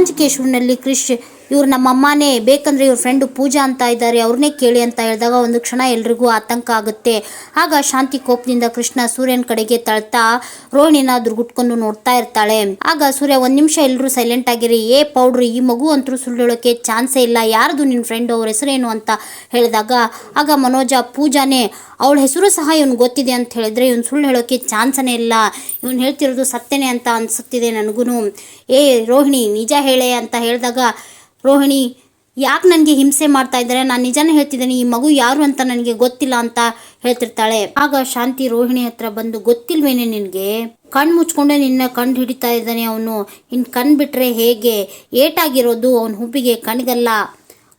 ಅಪಂಚಕೇಶ್ವರನಲ್ಲಿ ಕ್ರಿಶ್ ಇವ್ರು ನಮ್ಮ ಅಮ್ಮನೇ, ಬೇಕಂದ್ರೆ ಇವ್ರ ಫ್ರೆಂಡು ಪೂಜಾ ಅಂತ ಇದ್ದಾರೆ ಅವ್ರನ್ನೇ ಕೇಳಿ ಅಂತ ಹೇಳಿದಾಗ ಒಂದು ಕ್ಷಣ ಎಲ್ರಿಗೂ ಆತಂಕ ಆಗುತ್ತೆ. ಆಗ ಶಾಂತಿ ಕೋಪದಿಂದ ಕೃಷ್ಣ ಸೂರ್ಯನ ಕಡೆಗೆ ತಳ್ತಾ ರೋಹಿಣಿನ ದುರ್ಗುಟ್ಕೊಂಡು ನೋಡ್ತಾ ಇರ್ತಾಳೆ. ಆಗ ಸೂರ್ಯ ಒಂದ್ ನಿಮಿಷ ಎಲ್ಲರೂ ಸೈಲೆಂಟ್ ಆಗಿರಿ. ಏ ಪೌಡ್ರು, ಈ ಮಗು ಅಂತೂ ಸುಳ್ಳು ಹೇಳೋಕೆ ಚಾನ್ಸೇ ಇಲ್ಲ. ಯಾರ್ದು ನಿನ್ನ ಫ್ರೆಂಡ್ ಅವ್ರ ಹೆಸರೇನು ಅಂತ ಹೇಳಿದಾಗ, ಆಗ ಮನೋಜ, ಪೂಜಾನೇ, ಅವಳ ಹೆಸರು ಸಹ ಇವನು ಗೊತ್ತಿದೆ ಅಂತ ಹೇಳಿದ್ರೆ ಇವನು ಸುಳ್ಳು ಹೇಳೋಕೆ ಚಾನ್ಸನೇ ಇಲ್ಲ. ಇವನು ಹೇಳ್ತಿರೋದು ಸತ್ತೇನೆ ಅಂತ ಅನ್ಸುತ್ತಿದೆ ನನಗೂ ಏ ರೋಹಿಣಿ, ನಿಜ ಹೇಳೆ ಅಂತ ಹೇಳಿದಾಗ ರೋಹಿಣಿ, ಯಾಕೆ ನನಗೆ ಹಿಂಸೆ ಮಾಡ್ತಾ ಇದ್ದಾರೆ? ನಾನು ನಿಜನೇ ಹೇಳ್ತಿದ್ದೀನಿ, ಈ ಮಗು ಯಾರು ಅಂತ ನನಗೆ ಗೊತ್ತಿಲ್ಲ ಅಂತ ಹೇಳ್ತಿರ್ತಾಳೆ. ಆಗ ಶಾಂತಿ ರೋಹಿಣಿ ಹತ್ರ ಬಂದು, ಗೊತ್ತಿಲ್ವೇನೆ ನಿನಗೆ? ಕಣ್ಣು ಮುಚ್ಕೊಂಡೆ ನಿನ್ನ ಕಣ್ಣು ಹಿಡಿತಾ ಇದ್ದಾನೆ ಅವನು. ಇನ್ನು ಕಣ್ಣು ಬಿಟ್ಟರೆ ಹೇಗೆ? ಏಟಾಗಿರೋದು ಅವನ ಹುಬ್ಬಿಗೆ ಕಣ್ಗಲ್ಲ.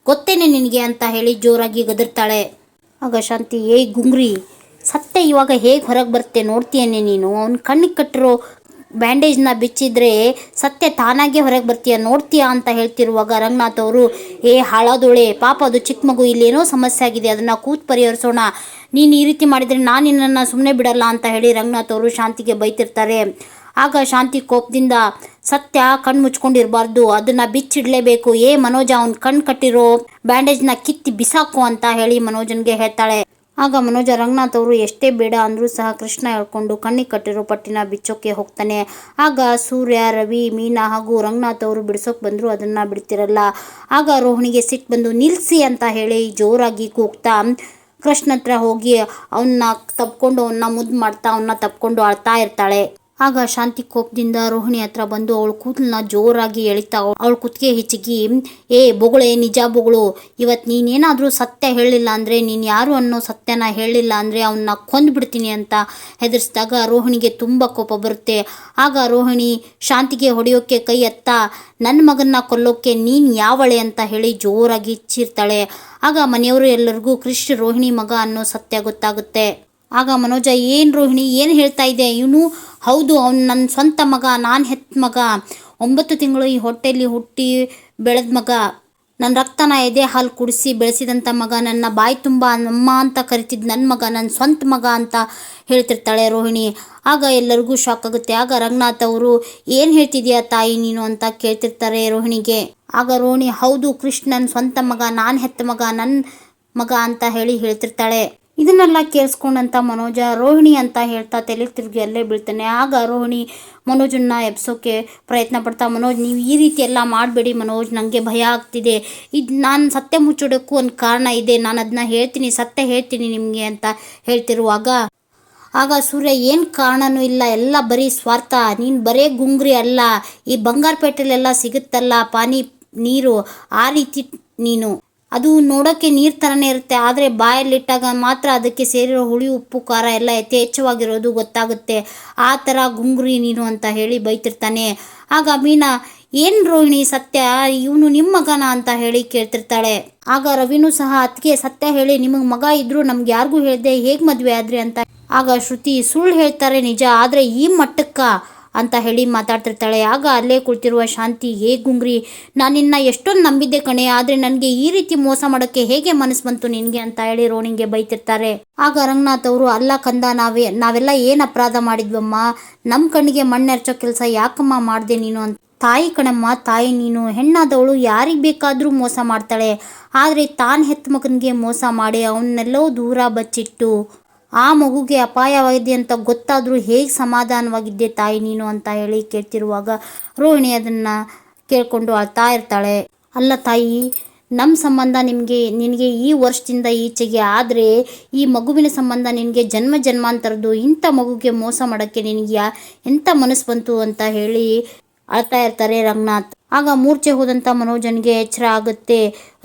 ಗೊತ್ತೇನೆ ನಿನಗೆ? ಅಂತ ಹೇಳಿ ಜೋರಾಗಿ ಗದರ್ತಾಳೆ. ಆಗ ಶಾಂತಿ, ಏಯ್ ಗುಂಗ್ರಿ ಸತ್ತೆ ಇವಾಗ ಹೇಗೆ ಹೊರಗೆ ಬರುತ್ತೆ ನೋಡ್ತೀಯನೆ ನೀನು? ಅವ್ನ ಕಣ್ಣಿಗೆ ಕಟ್ಟಿರೋ ಬ್ಯಾಂಡೇಜ್ನ ಬಿಚ್ಚಿದ್ರೆ ಸತ್ಯ ತಾನಾಗೆ ಹೊರಗೆ ಬರ್ತೀಯ? ನೋಡ್ತೀಯಾ ಅಂತ ಹೇಳ್ತಿರುವಾಗ ರಂಗನಾಥ್ ಅವರು, ಏ ಹಾಳಾದೊಳೆ, ಪಾಪ ಅದು ಚಿಕ್ಕ ಮಗು, ಇಲ್ಲೇನೋ ಸಮಸ್ಯೆ ಆಗಿದೆ, ಅದನ್ನು ಕೂತ್ ಪರಿಹರಿಸೋಣ. ನೀನು ಈ ರೀತಿ ಮಾಡಿದರೆ ನಾನು ನಿನ್ನನ್ನು ಸುಮ್ಮನೆ ಬಿಡಲ್ಲ ಅಂತ ಹೇಳಿ ರಂಗನಾಥ್ ಅವರು ಶಾಂತಿಗೆ ಬೈತಿರ್ತಾರೆ. ಆಗ ಶಾಂತಿ ಕೋಪದಿಂದ, ಸತ್ಯ ಕಣ್ಣು ಮುಚ್ಕೊಂಡಿರಬಾರ್ದು, ಅದನ್ನ ಬಿಚ್ಚಿಡಲೇಬೇಕು. ಏ ಮನೋಜ, ಅವ್ನ ಕಣ್ಣು ಕಟ್ಟಿರೋ ಬ್ಯಾಂಡೇಜ್ನ ಕಿತ್ತಿ ಬಿಸಾಕು ಅಂತ ಹೇಳಿ ಮನೋಜನ್ಗೆ ಹೇಳ್ತಾಳೆ. ಆಗ ಮನೋಜ, ರಂಗನಾಥ್ ಅವರು ಎಷ್ಟೇ ಬೇಡ ಅಂದರೂ ಸಹ ಕೃಷ್ಣ ಹೇಳ್ಕೊಂಡು ಕಣ್ಣಿಗೆ ಕಟ್ಟಿರೋ ಪಟ್ಟಿನ ಬಿಚ್ಚೋಕೆ ಹೋಗ್ತಾನೆ. ಆಗ ಸೂರ್ಯ, ರವಿ, ಮೀನಾ ಹಾಗೂ ರಂಗನಾಥ್ ಅವರು ಬಿಡಿಸೋಕೆ ಬಂದರೂ ಅದನ್ನು ಬಿಡ್ತಿರಲ್ಲ. ಆಗ ರೋಹಿಣಿಗೆ ಸಿಟ್ಟು ಬಂದು ನಿಲ್ಲಿಸಿ ಅಂತ ಹೇಳಿ ಜೋರಾಗಿ ಕೂಗ್ತಾ ಕೃಷ್ಣ ಹತ್ರ ಹೋಗಿ ಅವನ್ನ ತಪ್ಕೊಂಡು ಅವನ್ನ ಮುದ್ದು ಮಾಡ್ತಾ ಅವನ್ನ ತಪ್ಕೊಂಡು ಅಳ್ತಾ ಇರ್ತಾಳೆ. ಆಗ ಶಾಂತಿ ಕೋಪದಿಂದ ರೋಹಿಣಿ ಹತ್ರ ಬಂದು ಅವಳು ಕೂದಲನ್ನ ಜೋರಾಗಿ ಎಳಿತಾ ಅವಳ ಕುತ್ತಿಗೆ ಹಿಚ್ಚಿಗಿ, ಏ ಬೊಗಳೆ, ನಿಜ ಬೊಗಳು ಇವತ್ತು ನೀನೇನಾದರೂ ಸತ್ಯ ಹೇಳಿಲ್ಲ ಅಂದರೆ, ನೀನು ಯಾರು ಅನ್ನೋ ಸತ್ಯನ ಹೇಳಿಲ್ಲ ಅಂದರೆ ಅವನ್ನ ಕೊಂದ್ಬಿಡ್ತೀನಿ ಅಂತ ಹೆದರಿಸಿದಾಗ ರೋಹಿಣಿಗೆ ತುಂಬ ಕೋಪ ಬರುತ್ತೆ. ಆಗ ರೋಹಿಣಿ, ಶಾಂತಿಗೆ ಹೊಡೆಯೋಕ್ಕೆ ಕೈ ಎತ್ತ ನನ್ನ ಮಗನ್ನ ಕೊಲ್ಲೋಕ್ಕೆ ನೀನು ಯಾವಳೆ? ಅಂತ ಹೇಳಿ ಜೋರಾಗಿ ಚೀರ್ತಾಳೆ. ಆಗ ಮನೆಯವರು ಎಲ್ಲರಿಗೂ, ಕೃಷ್ಣ, ರೋಹಿಣಿ ಮಗ ಅನ್ನೋ ಸತ್ಯ ಗೊತ್ತಾಗುತ್ತೆ. ಆಗ ಮನೋಜ, ಏನು ರೋಹಿಣಿ, ಏನು ಹೇಳ್ತಾ ಇದೆ ಇವನು ಹೌದು, ಅವನು ನನ್ನ ಸ್ವಂತ ಮಗ, ನಾನು ಹೆತ್ತ ಮಗ. ಒಂಬತ್ತು ತಿಂಗಳು ಈ ಹೊಟ್ಟೆಯಲ್ಲಿ ಹುಟ್ಟಿ ಬೆಳೆದ ಮಗ. ನನ್ನ ರಕ್ತನ ಎದೆ ಹಾಲು ಕುಡಿಸಿ ಬೆಳೆಸಿದಂಥ ಮಗ, ನನ್ನ ಬಾಯಿ ತುಂಬ ಅಮ್ಮ ಅಂತ ಕರಿತಿದ್ದು ನನ್ನ ಮಗ ನನ್ನ ಸ್ವಂತ ಮಗ ಅಂತ ಹೇಳ್ತಿರ್ತಾಳೆ ರೋಹಿಣಿ. ಆಗ ಎಲ್ಲರಿಗೂ ಶಾಕ್ ಆಗುತ್ತೆ. ಆಗ ರಂಗನಾಥ್ ಅವರು, ಏನು ಹೇಳ್ತಿದ್ಯಾ ತಾಯಿ ನೀನು? ಅಂತ ಕೇಳ್ತಿರ್ತಾರೆ ರೋಹಿಣಿಗೆ. ಆಗ ರೋಹಿಣಿ, ಹೌದು, ಕೃಷ್ಣನ್ ಸ್ವಂತ ಮಗ, ನಾನು ಹೆತ್ತ ಮಗ ನನ್ನ ಮಗ ಅಂತ ಹೇಳಿ ಹೇಳ್ತಿರ್ತಾಳೆ. ಇದನ್ನೆಲ್ಲ ಕೇಳಿಸ್ಕೊಂಡಂತ ಮನೋಜ, ರೋಹಿಣಿ ಅಂತ ಹೇಳ್ತಾ ತಲೆ ತಿರುಗಿ ಅಲ್ಲೇ ಬೀಳ್ತಾನೆ. ಆಗ ರೋಹಿಣಿ ಮನೋಜನ್ನ ಎಬ್ಸೋಕೆ ಪ್ರಯತ್ನ ಪಡ್ತಾ, ಮನೋಜ್, ನೀವು ಈ ರೀತಿ ಎಲ್ಲ ಮಾಡಬೇಡಿ ಮನೋಜ್ ನನಗೆ ಭಯ ಆಗ್ತಿದೆ. ಇದು ನಾನು ಸತ್ಯ ಮುಚ್ಚಿಡೋಕ್ಕೂ ಒಂದು ಕಾರಣ ಇದೆ. ನಾನು ಅದನ್ನ ಹೇಳ್ತೀನಿ, ಸತ್ಯ ಹೇಳ್ತೀನಿ ನಿಮಗೆ, ಅಂತ ಹೇಳ್ತಿರುವಾಗ, ಆಗ ಸೂರ್ಯ, ಏನು ಕಾರಣನೂ ಇಲ್ಲ. ಎಲ್ಲ ಬರೀ ಸ್ವಾರ್ಥ. ನೀನು ಬರೇ ಗುಂಗ್ರಿ ಅಲ್ಲ. ಈ ಬಂಗಾರಪೇಟೆಲೆಲ್ಲ ಸಿಗುತ್ತಲ್ಲ ಪಾನಿ ನೀರು. ಆ ರೀತಿ ನೀನು. ಅದು ನೋಡೋಕ್ಕೆ ನೀರು ಥರನೇ ಇರುತ್ತೆ, ಆದರೆ ಬಾಯಲ್ಲಿಟ್ಟಾಗ ಮಾತ್ರ ಅದಕ್ಕೆ ಸೇರಿರೋ ಹುಳಿ, ಉಪ್ಪು, ಖಾರ ಎಲ್ಲ ಯಥೇಚ್ಛವಾಗಿರೋದು ಗೊತ್ತಾಗುತ್ತೆ. ಆ ಥರ ಗುಂಗ್ರಿ ನೀನು ಅಂತ ಹೇಳಿ ಬೈತಿರ್ತಾನೆ. ಆಗ ಮೀನಾ, ಏನು ರೋಹಿಣಿ, ಸತ್ಯ? ಇವನು ನಿಮ್ಮ ಮಗನ? ಅಂತ ಹೇಳಿ ಕೇಳ್ತಿರ್ತಾಳೆ. ಆಗ ರವಿನೂ ಸಹ, ಅತ್ತಿಗೆ ಸತ್ಯ ಹೇಳಿ, ನಿಮಗೆ ಮಗ ಇದ್ರು ನಮ್ಗೆ ಯಾರಿಗೂ ಹೇಳಿದೆ ಹೇಗೆ ಮದುವೆ ಆದ್ರಿ? ಅಂತ. ಆಗ ಶ್ರುತಿ, ಸುಳ್ಳು ಹೇಳ್ತಾರೆ ನಿಜ, ಆದರೆ ಈ ಮಟ್ಟಕ್ಕ ಅಂತ ಹೇಳಿ ಮಾತಾಡ್ತಿರ್ತಾಳೆ. ಆಗ ಅಲ್ಲೇ ಕುಳಿತಿರುವ ಶಾಂತಿ, ಹೇ ಗುಂಗ್ರಿ, ನಾನು ನಿನ್ನ ಎಷ್ಟೊಂದು ನಂಬಿದ್ದೆ ಕಣೆ, ಆದರೆ ನನಗೆ ಈ ರೀತಿ ಮೋಸ ಮಾಡೋಕ್ಕೆ ಹೇಗೆ ಮನಸ್ಸು ಬಂತು ನಿನಗೆ? ಅಂತ ಹೇಳಿ ರೋಣಿಗೆ ಬೈತಿರ್ತಾರೆ. ಆಗ ರಂಗನಾಥ್ ಅವರು, ಅಲ್ಲ ಕಂದ, ನಾವೇ, ನಾವೆಲ್ಲ ಏನು ಅಪರಾಧ ಮಾಡಿದ್ವಮ್ಮ? ನಮ್ಮ ಕಣ್ಣಿಗೆ ಮಣ್ಣೆರ್ಚೋ ಕೆಲಸ ಯಾಕಮ್ಮ ಮಾಡಿದೆ ನೀನು ಅಂತ? ತಾಯಿ ಕಣಮ್ಮ, ತಾಯಿ ನೀನು, ಹೆಣ್ಣಾದವಳು ಯಾರಿಗೆ ಬೇಕಾದರೂ ಮೋಸ ಮಾಡ್ತಾಳೆ. ಆದರೆ ತಾನು ಹೆತ್ತ ಮಗನಿಗೆ ಮೋಸ ಮಾಡಿ ಅವನ್ನೆಲ್ಲೋ ದೂರ ಬಚ್ಚಿಟ್ಟು ಆ ಮಗುಗೆ ಅಪಾಯವಾಗಿದೆ ಅಂತ ಗೊತ್ತಾದರೂ ಹೇಗೆ ಸಮಾಧಾನವಾಗಿದ್ದೆ ತಾಯಿ ನೀನು ಅಂತ ಹೇಳಿ ಕೇಳ್ತಿರುವಾಗ ರೋಹಿಣಿ ಅದನ್ನು ಕೇಳಿಕೊಂಡು ಅಳ್ತಾ ಇರ್ತಾಳೆ. ಅಲ್ಲ ತಾಯಿ ನಮ್ಮ ಸಂಬಂಧ ನಿಮಗೆ, ನಿನಗೆ ಈ ವರ್ಷದಿಂದ ಈಚೆಗೆ ಆದರೆ ಈ ಮಗುವಿನ ಸಂಬಂಧ ನಿನಗೆ ಜನ್ಮ ಜನ್ಮಾಂತರದ್ದು ಇಂಥ ಮಗುಗೆ ಮೋಸ ಮಾಡೋಕ್ಕೆ ನಿನಗೆ ಎಂಥ ಮನಸ್ಸು ಬಂತು? ಅಂತ ಹೇಳಿ ಅಳ್ತಾ ಇರ್ತಾರೆ ರಂಗನಾಥ್. ಆಗ ಮೂರ್ಛೆ ಹೋದಂಥ ಮನೋಜನಿಗೆ ಎಚ್ಚರ ಆಗುತ್ತೆ.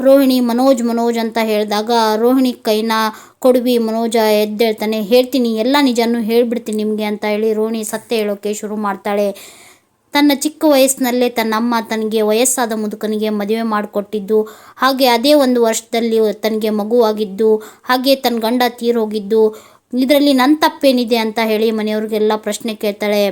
ರೋಹಿಣಿ, ಮನೋಜ್ ಮನೋಜ್ ಅಂತ ಹೇಳಿದಾಗ, ರೋಹಿಣಿ ಕೈನ ಕೊಡುವಿ, ಮನೋಜ ಎದ್ದೇಳ್ತಾನೆ. ಹೇಳ್ತೀನಿ, ಎಲ್ಲ ನಿಜನೂ ಹೇಳ್ಬಿಡ್ತೀನಿ ನಿಮಗೆ ಅಂತ ಹೇಳಿ ರೋಹಿಣಿ ಸತ್ಯ ಹೇಳೋಕೆ ಶುರು ಮಾಡ್ತಾಳೆ. ತನ್ನ ಚಿಕ್ಕ ವಯಸ್ಸಿನಲ್ಲೇ ತನ್ನ ಅಮ್ಮ ತನಗೆ ವಯಸ್ಸಾದ ಮುದುಕನಿಗೆ ಮದುವೆ ಮಾಡಿಕೊಟ್ಟಿದ್ದು. ಹಾಗೆ ಅದೇ ಒಂದು ವರ್ಷದಲ್ಲಿ ತನಗೆ ಮಗುವಾಗಿದ್ದು. ಹಾಗೆ ತನ್ನ ಗಂಡ ತೀರೋಗಿದ್ದು ಇದರಲ್ಲಿ ನನ್ನ ತಪ್ಪೇನಿದೆ ಅಂತ ಹೇಳಿ ಮನೆಯವ್ರಿಗೆಲ್ಲ ಪ್ರಶ್ನೆ ಕೇಳ್ತಾಳೆ.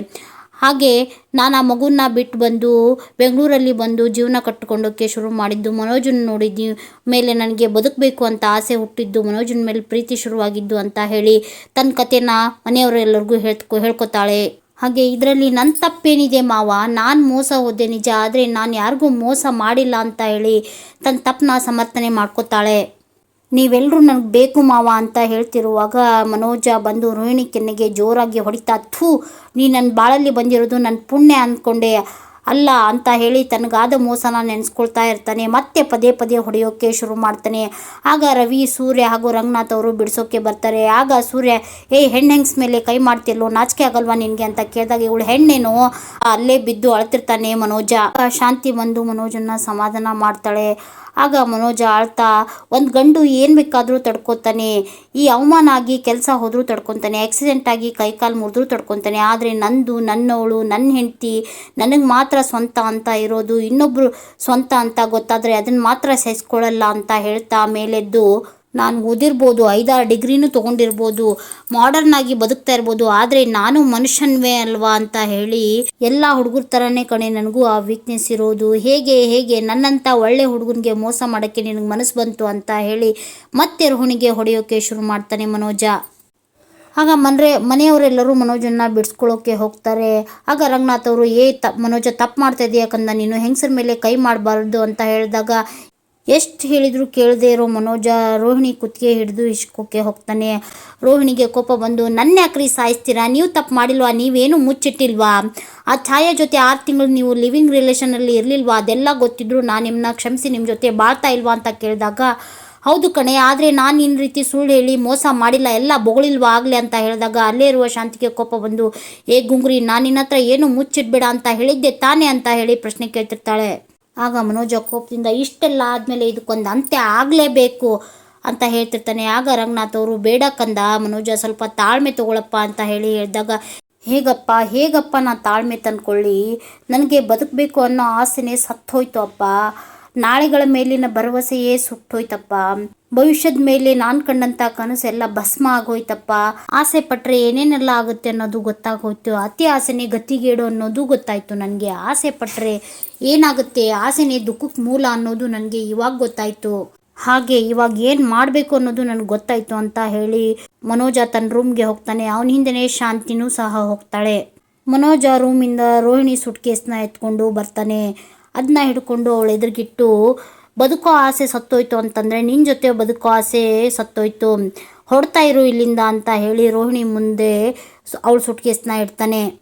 ಹಾಗೆ ನಾನು ಆ ಮಗುನ ಬಿಟ್ಟು ಬಂದು ಬೆಂಗಳೂರಲ್ಲಿ ಬಂದು ಜೀವನ ಕಟ್ಟಿಕೊಂಡೋಕ್ಕೆ ಶುರು ಮಾಡಿದ್ದು ಮನೋಜನ್ ನೋಡಿದ್ದು ಮೇಲೆ ನನಗೆ ಬದುಕಬೇಕು ಅಂತ ಆಸೆ ಹುಟ್ಟಿದ್ದು ಮನೋಜನ ಮೇಲೆ ಪ್ರೀತಿ ಶುರುವಾಗಿದ್ದು ಅಂತ ಹೇಳಿ ತನ್ನ ಕಥೆನ ಮನೆಯವರೆಲ್ಲರಿಗೂ ಹೇಳ್ಕೊ, ಹೇಳ್ಕೊತಾಳೆ. ಹಾಗೆ ಇದರಲ್ಲಿ ನನ್ನ ತಪ್ಪೇನಿದೆ ಮಾವ, ನಾನು ಮೋಸ ಹೋದೆ ನಿಜ, ಆದರೆ ನಾನು ಯಾರಿಗೂ ಮೋಸ ಮಾಡಿಲ್ಲ ಅಂತ ಹೇಳಿ ತನ್ನ ತಪ್ಪನ್ನ ಸಮರ್ಥನೆ ಮಾಡ್ಕೋತಾಳೆ. ನೀವೆಲ್ಲರೂ ನನಗೆ ಬೇಕು ಮಾವ ಅಂತ ಹೇಳ್ತಿರುವಾಗ ಮನೋಜ ಬಂದು ರೋಹಿಣಿ ಕೆನ್ನೆಗೆ ಜೋರಾಗಿ ಹೊಡಿತಾ, ಥೂ, ನೀ ನನ್ನ ಬಾಳಲ್ಲಿ ಬಂದಿರೋದು ನನ್ನ ಪುಣ್ಯ ಅಂದ್ಕೊಂಡೆ ಅಲ್ಲ ಅಂತ ಹೇಳಿ ತನಗಾದ ಮೋಸನ ನೆನೆಸ್ಕೊಳ್ತಾ ಇರ್ತಾನೆ. ಮತ್ತೆ ಪದೇ ಪದೇ ಹೊಡೆಯೋಕ್ಕೆ ಶುರು ಮಾಡ್ತಾನೆ. ಆಗ ರವಿ, ಸೂರ್ಯ ಹಾಗೂ ರಂಗನಾಥ್ ಅವರು ಬಿಡಿಸೋಕ್ಕೆ ಬರ್ತಾರೆ. ಆಗ ಸೂರ್ಯ, ಏ ಹೆಣ್ಣು ಹೆಂಗ್ಸ್ ಮೇಲೆ ಕೈ ಮಾಡ್ತಿರ್ಲೋ? ನಾಚಿಕೆ ಆಗಲ್ವಾ ನಿನಗೆ? ಅಂತ ಕೇಳಿದಾಗ ಇವಳು, ಹೆಣ್ಣೇನು? ಅಲ್ಲೇ ಬಿದ್ದು ಅಳ್ತಿರ್ತಾನೆ ಮನೋಜ. ಶಾಂತಿ ಬಂದು ಮನೋಜನ್ನ ಸಮಾಧಾನ ಮಾಡ್ತಾಳೆ. ಆಗ ಮನೋಜ ಆಳ್ತಾ ಒಂದು ಗಂಡು ಏನು ಬೇಕಾದರೂ ತಡ್ಕೊತಾನೆ. ಈ ಅವಮಾನ ಆಗಿ ಕೆಲಸ ಹೋದರೂ ತಡ್ಕೊತಾನೆ. ಆಕ್ಸಿಡೆಂಟ್ ಆಗಿ ಕೈಕಾಲು ಮುರಿದ್ರೂ ತಡ್ಕೊತಾನೆ. ಆದರೆ ನಂದು, ನನ್ನವಳು ನನ್ನ ಹೆಂಡತಿ ನನಗೆ ಮಾತ್ರ ಸ್ವಂತ ಅಂತ ಇರೋದು. ಇನ್ನೊಬ್ಬರು ಸ್ವಂತ ಅಂತ ಗೊತ್ತಾದರೆ ಅದನ್ನು ಮಾತ್ರ ಸಹಿಸ್ಕೊಳ್ಳಲ್ಲ ಅಂತ ಹೇಳ್ತಾ ಮೇಲೆದ್ದು ನಾನು ಓದಿರ್ಬೋದು, ಐದಾರು ಡಿಗ್ರಿನೂ ತೊಗೊಂಡಿರ್ಬೋದು ಮಾಡರ್ನ್ ಆಗಿ ಬದುಕ್ತಾ ಇರ್ಬೋದು, ಆದರೆ ನಾನು ಮನುಷ್ಯನ್ವೇ ಅಲ್ವಾ ಅಂತ ಹೇಳಿ ಎಲ್ಲ ಹುಡುಗರ ಥರನೇ ಕಣೆ ನನಗೂ ಆ ವೀಕ್ನೆಸ್ ಇರೋದು. ಹೇಗೆ ಹೇಗೆ ನನ್ನಂಥ ಒಳ್ಳೆ ಹುಡುಗನಿಗೆ ಮೋಸ ಮಾಡೋಕ್ಕೆ ನಿನಗೆ ಮನಸ್ಸು ಬಂತು ಅಂತ ಹೇಳಿ ಮತ್ತೆ ರೋಹಿಣಿಗೆ ಹೊಡೆಯೋಕೆ ಶುರು ಮಾಡ್ತಾನೆ ಮನೋಜ. ಆಗ ಮನ್ರೆ, ಮನೆಯವರೆಲ್ಲರೂ ಮನೋಜನ್ನ ಬಿಡಿಸ್ಕೊಳ್ಳೋಕೆ ಹೋಗ್ತಾರೆ. ಆಗ ರಂಗನಾಥ್ ಅವರು, ಏ, ತ, ಮನೋಜ ತಪ್ಪು ಮಾಡ್ತಾ ಇದೆಯಾ ಕಂದ, ನೀನು ಹೆಂಗಸರ ಮೇಲೆ ಕೈ ಮಾಡಬಾರ್ದು ಅಂತ ಹೇಳಿದಾಗ ಎಷ್ಟು ಹೇಳಿದ್ರು ಕೇಳದೆ ಇರೋ ಮನೋಜ ರೋಹಿಣಿ ಕುತ್ತಿಗೆ ಹಿಡಿದು ಇಸ್ಕೋಕೆ ಹೋಗ್ತಾನೆ. ರೋಹಿಣಿಗೆ ಕೋಪ ಬಂದು, ನನ್ನ ಯಾಕ್ರಿ ಸಾಯಿಸ್ತೀರಾ? ನೀವು ತಪ್ಪು ಮಾಡಿಲ್ವಾ? ನೀವೇನು ಮುಚ್ಚಿಟ್ಟಿಲ್ವಾ? ಆ ಛಾಯಾ ಜೊತೆ ಆರು ತಿಂಗಳು ನೀವು ಲಿವಿಂಗ್ ರಿಲೇಷನಲ್ಲಿ ಇರಲಿಲ್ವಾ? ಅದೆಲ್ಲ ಗೊತ್ತಿದ್ರು ನಾನು ನಿಮ್ಮನ್ನ ಕ್ಷಮಿಸಿ ನಿಮ್ಮ ಜೊತೆ ಬಾಳ್ತಾ ಇಲ್ವಾ? ಅಂತ ಕೇಳಿದಾಗ, ಹೌದು ಕಣೆ, ಆದರೆ ನಾನು ಇನ್ನ ರೀತಿ ಸುಳ್ಳು ಹೇಳಿ ಮೋಸ ಮಾಡಿಲ್ಲ. ಎಲ್ಲ ಬೊಗಳಿಲ್ವಾ ಆಗಲಿ? ಅಂತ ಹೇಳಿದಾಗ, ಅಲ್ಲೇ ಇರುವ ಶಾಂತಿಗೆ ಕೋಪ ಬಂದು, ಏ ಗುಂಗ್ರಿ, ನಾನು ನಿನ್ನ ಹತ್ರ ಏನು ಮುಚ್ಚಿಡ್ಬೇಡ ಅಂತ ಹೇಳಿದ್ದೆ ತಾನೇ? ಅಂತ ಹೇಳಿ ಪ್ರಶ್ನೆ ಕೇಳ್ತಿರ್ತಾಳೆ. ಆಗ ಮನೋಜ ಕೋಪದಿಂದ ಇಷ್ಟೆಲ್ಲ ಆದಮೇಲೆ ಇದಕ್ಕೊಂದು ಅಂತ್ಯ ಆಗಲೇಬೇಕು ಅಂತ ಹೇಳ್ತಿರ್ತಾನೆ. ಆಗ ರಂಗನಾಥ್ ಅವರು, ಬೇಡ ಕಂದ, ಮನೋಜ ಸ್ವಲ್ಪ ತಾಳ್ಮೆ ತಗೊಳಪ್ಪ ಅಂತ ಹೇಳಿ ಹೇಳಿದಾಗ, ಹೇಗಪ್ಪ ಹೇಗಪ್ಪ ನಾ ತಾಳ್ಮೆ ತಂದ್ಕೊಳ್ಳಿ? ನನಗೆ ಬದುಕಬೇಕು ಅನ್ನೋ ಆಸೆನೇ ಸತ್ತೋಯ್ತು ಅಪ್ಪ. ನಾಳೆಗಳ ಮೇಲಿನ ಭರವಸೆಯೇ ಸುಟ್ಟೋಯ್ತಪ್ಪ ಭವಿಷ್ಯದ ಮೇಲೆ ನಾನು ಕಂಡಂತ ಕನಸೆಲ್ಲ ಭಸ್ಮ ಆಗೋಯ್ತಪ್ಪ. ಆಸೆ ಪಟ್ರೆ ಏನೇನೆಲ್ಲ ಆಗುತ್ತೆ ಅನ್ನೋದು ಗೊತ್ತಾಗೋಯ್ತು. ಅತಿ ಆಸೆನೇ ಗತಿಗೇಡು ಅನ್ನೋದು ಗೊತ್ತಾಯ್ತು ನನಗೆ. ಆಸೆ ಪಟ್ರೆ ಏನಾಗುತ್ತೆ? ಆಸೆನೇ ದುಃಖಕ್ಕೆ ಮೂಲ ಅನ್ನೋದು ನನಗೆ ಇವಾಗ ಗೊತ್ತಾಯ್ತು. ಹಾಗೆ ಇವಾಗ ಏನು ಮಾಡಬೇಕು ಅನ್ನೋದು ನನಗೆ ಗೊತ್ತಾಯ್ತು ಅಂತ ಹೇಳಿ ಮನೋಜ ತನ್ನ ರೂಮ್ಗೆ ಹೋಗ್ತಾನೆ. ಅವನ ಹಿಂದೆನೇ ಶಾಂತಿನೂ ಸಹ ಹೋಗ್ತಾಳೆ. ಮನೋಜ ರೂಮಿಂದ ರೋಹಿಣಿ ಸುಟ್ಕೇಸ್ನ ಎತ್ಕೊಂಡು ಬರ್ತಾನೆ. ಅದನ್ನ ಹಿಡ್ಕೊಂಡು ಅವಳು ಎದುರುಗಿಟ್ಟು ಬದುಕೋ ಆಸೆ ಸತ್ತೋಯ್ತು ಅಂತಂದರೆ ನಿನ್ನ ಜೊತೆ ಬದುಕೋ ಆಸೆ ಸತ್ತೋಯ್ತು. ಹೊಡ್ತಾ ಇರು ಇಲ್ಲಿಂದ ಅಂತ ಹೇಳಿ ರೋಹಿಣಿ ಮುಂದೆ ಅವಳು ಸುಟ್ಕೇಸ್ನ ಇಡ್ತಾನೆ.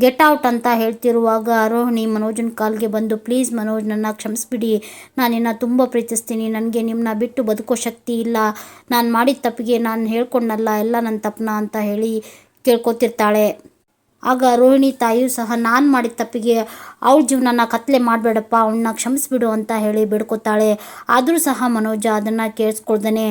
ಗೆಟ್ ಔಟ್ ಅಂತ ಹೇಳ್ತಿರುವಾಗ ರೋಹಿಣಿ ಮನೋಜನ ಕಾಲ್ಗೆ ಬಂದು, ಪ್ಲೀಸ್ ಮನೋಜ್, ನನ್ನ ಕ್ಷಮಿಸ್ಬಿಡಿ. ನಾನು ನಿನ್ನ ತುಂಬ ಪ್ರೀತಿಸ್ತೀನಿ. ನನಗೆ ನಿಮ್ಮನ್ನ ಬಿಟ್ಟು ಬದುಕೋ ಶಕ್ತಿ ಇಲ್ಲ. ನಾನು ಮಾಡಿದ ತಪ್ಪಿಗೆ ನಾನು ಹೇಳ್ಕೊಂಡಲ್ಲ. ಎಲ್ಲ ನನ್ನ ತಪ್ಪನ ಅಂತ ಹೇಳಿ ಕೇಳ್ಕೊತಿರ್ತಾಳೆ. ಆಗ ರೋಹಿಣಿ ತಾಯಿಯೂ ಸಹ, ನಾನು ಮಾಡಿದ ತಪ್ಪಿಗೆ ಅವಳ ಜೀವನನ ಕತ್ಲೆ ಮಾಡಬೇಡಪ್ಪ, ಅವಳನ್ನ ಕ್ಷಮಿಸ್ಬಿಡು ಅಂತ ಹೇಳಿ ಬಿಡ್ಕೊತಾಳೆ. ಆದರೂ ಸಹ ಮನೋಜ ಅದನ್ನು ಕೇಳಿಸ್ಕೊಳ್ದೇನೆ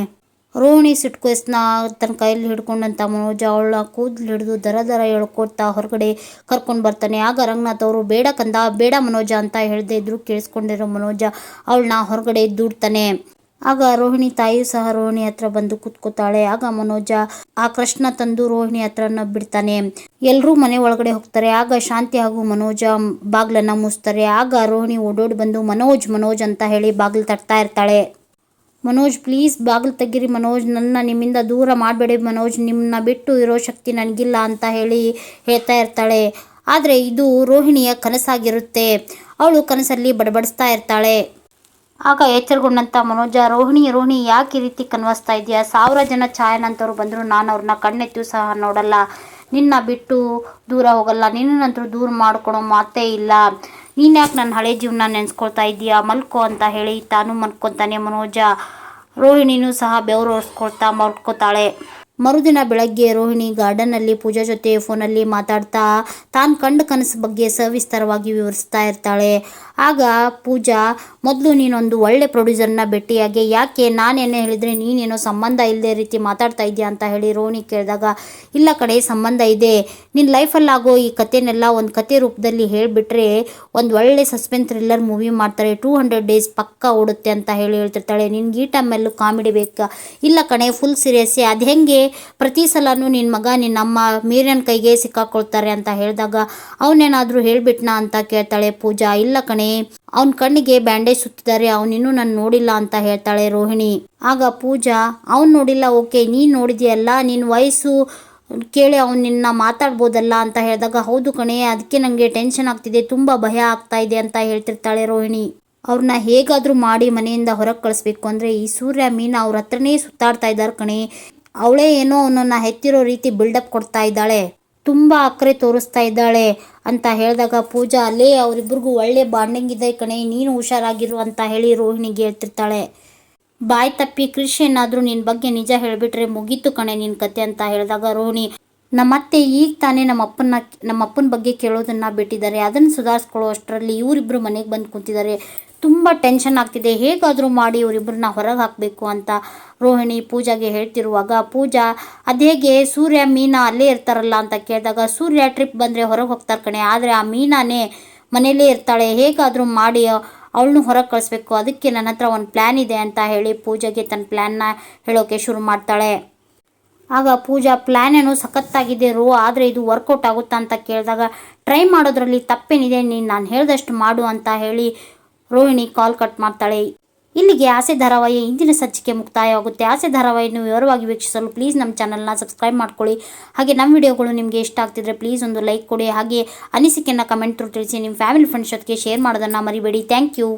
ರೋಹಿಣಿ ಸಿಟ್ಕೋಸ್ನ ತನ್ನ ಕೈಯಲ್ಲಿ ಹಿಡ್ಕೊಂಡಂಥ ಮನೋಜ ಅವಳ ಕೂದಲು ಹಿಡಿದು ದರ ದರ ಹೇಳ್ಕೊಡ್ತಾ ಹೊರಗಡೆ ಕರ್ಕೊಂಡು ಬರ್ತಾನೆ. ಆಗ ರಂಗನಾಥ್ ಅವರು, ಬೇಡ ಕಂದ, ಬೇಡ ಮನೋಜ ಅಂತ ಹೇಳದೆ ಇದ್ರು ಕೇಳಿಸ್ಕೊಂಡಿರೋ ಮನೋಜ ಅವಳನ್ನ ಹೊರಗಡೆ ದೂಡ್ತಾನೆ. ಆಗ ರೋಹಿಣಿ ತಾಯಿಯೂ ಸಹ ರೋಹಿಣಿ ಹತ್ರ ಬಂದು ಕುತ್ಕೋತಾಳೆ ಆಗ ಮನೋಜ, ಆ ಕೃಷ್ಣ ತಂದು ರೋಹಿಣಿ ಹತ್ರನ ಬಿಡ್ತಾನೆ. ಎಲ್ಲರೂ ಮನೆ ಒಳಗಡೆ ಹೋಗ್ತಾರೆ. ಆಗ ಶಾಂತಿ ಹಾಗೂ ಮನೋಜ ಬಾಗ್ಲನ್ನ ಮುಸ್ತಾರೆ ಆಗ ರೋಹಿಣಿ ಓಡೋಡಿ ಬಂದು, ಮನೋಜ್ ಮನೋಜ್ ಅಂತ ಹೇಳಿ ಬಾಗಿಲು ತಟ್ತಾ ಇರ್ತಾಳೆ. ಮನೋಜ್, ಪ್ಲೀಸ್ ಬಾಗಿಲು ತೆಗೀರಿ ಮನೋಜ್. ನನ್ನ ನಿಮ್ಮಿಂದ ದೂರ ಮಾಡಬೇಡಿ ಮನೋಜ್. ನಿಮ್ಮನ್ನ ಬಿಟ್ಟು ಇರೋ ಶಕ್ತಿ ನನಗಿಲ್ಲ ಅಂತ ಹೇಳಿ ಹೇಳ್ತಾ ಇರ್ತಾಳೆ. ಆದರೆ ಇದು ರೋಹಿಣಿಯ ಕನಸಾಗಿರುತ್ತೆ. ಅವಳು ಕನಸಲ್ಲಿ ಬಡಬಡಿಸ್ತಾ ಇರ್ತಾಳೆ. ಆಗ ಎಚ್ಚರಗೊಂಡಂತ ಮನೋಜ, ರೋಹಿಣಿ ರೋಹಿಣಿ, ಯಾಕೆ ಈ ರೀತಿ ಕನ್ವಸ್ತಾ ಇದೆಯಾ ಸಾವಿರ ಜನ ಛಾಯನಂತವ್ರು ಬಂದರೂ. ನಾನು ಅವ್ರನ್ನ ಕಣ್ಣೆತ್ತಿಯೂ ಸಹ ನೋಡಲ್ಲ. ನಿನ್ನ ಬಿಟ್ಟು ದೂರ ಹೋಗಲ್ಲ. ನಿನ್ನಂತರೂ ದೂರ ಮಾಡ್ಕೊಳೋ ಮಾತೇ ಇಲ್ಲ. ನೀನು ಯಾಕೆ ನನ್ನ ಹಳೆ ಜೀವನ ನೆನೆಸ್ಕೊಳ್ತಾ ಇದೀಯಾ ಮಲ್ಕೋ ಅಂತ ಹೇಳಿ ತಾನು ಮಲ್ಕೊತಾನೆ ಮನೋಜ. ರೋಹಿಣಿನೂ ಸಹ ಬೆವರು ಒರೆಸ್ಕೊಳ್ತಾ ಮಲ್ಕೋತಾಳೆ. ಮರುದಿನ ಬೆಳಗ್ಗೆ ರೋಹಿಣಿ ಗಾರ್ಡನ್ನಲ್ಲಿ ಪೂಜಾ ಜೊತೆ ಫೋನಲ್ಲಿ ಮಾತಾಡ್ತಾ ತಾನು ಕಂಡ ಕನಸು ಬಗ್ಗೆ ಸವಿಸ್ತಾರವಾಗಿ ವಿವರಿಸ್ತಾ ಇರ್ತಾಳೆ. ಆಗ ಪೂಜಾ, ಮೊದಲು ನೀನೊಂದು ಒಳ್ಳೆ ಪ್ರೊಡ್ಯೂಸರ್ನ ಭೇಟಿಯಾಗಿ, ಯಾಕೆ ನಾನೇನೋ ಹೇಳಿದರೆ ನೀನೇನೋ ಸಂಬಂಧ ಇಲ್ಲದೆ ರೀತಿ ಮಾತಾಡ್ತಾ ಇದೆಯಾ ಅಂತ ಹೇಳಿ ರೋಹಿಣಿ ಕೇಳಿದಾಗ, ಇಲ್ಲ ಕಡೆ ಸಂಬಂಧ ಇದೆ. ನಿನ್ನ ಲೈಫಲ್ಲಾಗೋ ಈ ಕಥೆನೆಲ್ಲ ಒಂದು ಕತೆ ರೂಪದಲ್ಲಿ ಹೇಳಿಬಿಟ್ರೆ ಒಂದು ಒಳ್ಳೆ ಸಸ್ಪೆನ್ಸ್ ಥ್ರಿಲ್ಲರ್ ಮೂವಿ ಮಾಡ್ತಾರೆ. ಟೂ ಹಂಡ್ರೆಡ್ ಡೇಸ್ ಪಕ್ಕ ಓಡುತ್ತೆ ಅಂತ ಹೇಳಿ ಹೇಳ್ತಿರ್ತಾಳೆ. ನಿನ್ಗೆ ಈ ಟೈಮಲ್ಲೂ ಕಾಮಿಡಿ ಬೇಕಾ? ಇಲ್ಲ ಕಣೆ, ಫುಲ್ ಸೀರಿಯಸ್ಸೇ. ಅದು ಹೆಂಗೆ? ಪ್ರತಿ ಸಲನೂ ನಿನ್ನ ಮಗ ನಿನ್ನಮ್ಮ ಮೀರಿನ ಕೈಗೆ ಸಿಕ್ಕಾಕೊಳ್ತಾರೆ ಅಂತ ಹೇಳಿದಾಗ ಅವನೇನಾದರೂ ಹೇಳ್ಬಿಟ್ನಾ ಅಂತ ಕೇಳ್ತಾಳೆ ಪೂಜಾ. ಇಲ್ಲ ಕಣೆ, ಅವನ ಕಣ್ಣಿಗೆ ಬ್ಯಾಂಡೇಜ್ ಸುತ್ತಿದ್ದಾರೆ ಅವನಿನ್ನೂ ನಾನು ನೋಡಿಲ್ಲ ಅಂತ ಹೇಳ್ತಾಳೆ ರೋಹಿಣಿ. ಆಗ ಪೂಜಾ, ಅವ್ನು ನೋಡಿಲ್ಲ, ಓಕೆ, ನೀನು ನೋಡಿದ್ಯಲ್ಲ ನಿನ್ನ ವಯಸ್ಸು ಕೇಳಿ ಅವ್ನು ನಿನ್ನ ಮಾತಾಡ್ಬೋದಲ್ಲ ಅಂತ ಹೇಳಿದಾಗ, ಹೌದು ಕಣೆ, ಅದಕ್ಕೆ ನನಗೆ ಟೆನ್ಷನ್ ಆಗ್ತಿದೆ, ತುಂಬ ಭಯ ಆಗ್ತಾ ಇದೆ ಅಂತ ಹೇಳ್ತಿರ್ತಾಳೆ ರೋಹಿಣಿ. ಅವ್ರನ್ನ ಹೇಗಾದರೂ ಮಾಡಿ ಮನೆಯಿಂದ ಹೊರಗೆ ಕಳಿಸ್ಬೇಕು ಅಂದರೆ ಈ ಸೂರ್ಯ ಮೀನಾ ಅವ್ರ ಹತ್ರನೇ ಸುತ್ತಾಡ್ತಾ ಇದ್ದಾರೆ ಕಣೆ. ಅವಳೇ ಏನೋ ಅವನನ್ನು ಹೆತ್ತಿರೋ ರೀತಿ ಬಿಲ್ಡಪ್ ಕೊಡ್ತಾ ಇದ್ದಾಳೆ. ತುಂಬ ಅಕ್ಕರೆ ತೋರಿಸ್ತಾ ಇದ್ದಾಳೆ ಅಂತ ಹೇಳಿದಾಗ ಪೂಜಾ, ಅಲ್ಲೇ ಅವರಿಬ್ಬರಿಗೂ ಒಳ್ಳೆ ಬಾಂಡಿಂಗ್ ಇದೆ ಕಣೆ, ನೀನು ಹುಷಾರಾಗಿರು ಅಂತ ಹೇಳಿ ರೋಹಿಣಿಗೆ ಹೇಳ್ತಿರ್ತಾಳೆ. ಬಾಯ್ ತಪ್ಪಿ ಕೃಷಿ ಏನಾದರೂ ನಿನ್ನ ಬಗ್ಗೆ ನಿಜ ಹೇಳಿಬಿಟ್ರೆ ಮುಗೀತು ಕಣೆ ನಿನ್ನ ಕತೆ ಅಂತ ಹೇಳಿದಾಗ ರೋಹಿಣಿ, ನಮ್ಮತ್ತೆ ಈಗ ತಾನೇ ನಮ್ಮ ಅಪ್ಪನ ನಮ್ಮ ಅಪ್ಪನ ಬಗ್ಗೆ ಕೇಳೋದನ್ನ ಬಿಟ್ಟಿದ್ದಾರೆ. ಅದನ್ನು ಸುಧಾರಿಸ್ಕೊಳ್ಳೋ ಅಷ್ಟರಲ್ಲಿ ಇವರಿಬ್ಬರು ಮನೆಗೆ ಬಂದು ಕುಂತಿದ್ದಾರೆ. ತುಂಬ ಟೆನ್ಷನ್ ಆಗ್ತಿದೆ. ಹೇಗಾದರೂ ಮಾಡಿ ಇವರಿಬ್ಬರನ್ನ ಹೊರಗೆ ಹಾಕಬೇಕು ಅಂತ ರೋಹಿಣಿ ಪೂಜಾಗೆ ಹೇಳ್ತಿರುವಾಗ, ಪೂಜಾ, ಅದು ಹೇಗೆ? ಸೂರ್ಯ, ಮೀನಾ ಅಲ್ಲೇ ಇರ್ತಾರಲ್ಲ? ಅಂತ ಕೇಳಿದಾಗ, ಸೂರ್ಯ ಟ್ರಿಪ್ ಬಂದರೆ ಹೊರಗೆ ಹೋಗ್ತಾರೆ ಕಣೆ, ಆದರೆ ಆ ಮೀನಾನೇ ಮನೆಯಲ್ಲೇ ಇರ್ತಾಳೆ. ಹೇಗಾದರೂ ಮಾಡಿ ಅವಳನ್ನು ಹೊರಗೆ ಕಳಿಸ್ಬೇಕು. ಅದಕ್ಕೆ ನನ್ನ ಹತ್ರ ಒಂದು ಪ್ಲ್ಯಾನ್ ಇದೆ ಅಂತ ಹೇಳಿ ಪೂಜೆಗೆ ತನ್ನ ಪ್ಲ್ಯಾನ್ನ ಹೇಳೋಕೆ ಶುರು ಮಾಡ್ತಾಳೆ. ಆಗ ಪೂಜಾ ಪ್ಲ್ಯಾನ್ ಏನೋ ಸಖತ್ತಾಗಿದೆ ರೋ, ಆದರೆ ಇದು ವರ್ಕೌಟ್ ಆಗುತ್ತಾ? ಅಂತ ಕೇಳಿದಾಗ, ಟ್ರೈ ಮಾಡೋದ್ರಲ್ಲಿ ತಪ್ಪೇನಿದೆ, ನೀನು ನಾನು ಹೇಳಿದಷ್ಟು ಮಾಡು ಅಂತ ಹೇಳಿ ರೋಹಿಣಿ ಕಾಲ್ ಕಟ್ ಮಾಡ್ತಾಳೆ. ಇಲ್ಲಿಗೆ ಆಸೆ ಧಾರಾವಾಹಿ ಇಂದಿನ ಸಂಚಿಕೆ ಮುಕ್ತಾಯವಾಗುತ್ತೆ. ಆಸೆ ಧಾರಾವಾಹಿಯನ್ನು ವಿವರವಾಗಿ ವೀಕ್ಷಿಸಲು ಪ್ಲೀಸ್ ನಮ್ಮ ಚಾನಲ್ನ ಸಬ್ಸ್ಕ್ರೈಬ್ ಮಾಡ್ಕೊಳ್ಳಿ. ಹಾಗೆ ನಮ್ಮ ವಿಡಿಯೋಗಳು ನಿಮಗೆ ಇಷ್ಟ ಆಗ್ತಿದ್ರೆ ಪ್ಲೀಸ್ ಒಂದು ಲೈಕ್ ಕೊಡಿ. ಹಾಗೆ ಅನಿಸಿಕೆಯನ್ನು ಕಮೆಂಟ್ ತಿಳಿಸಿ ನಿಮ್ಮ ಫ್ಯಾಮಿಲಿ ಫ್ರೆಂಡ್ಸ್ ಜೊತೆಗೆ ಶೇರ್ ಮಾಡೋದನ್ನು ಮರಿಬೇಡಿ. Thank you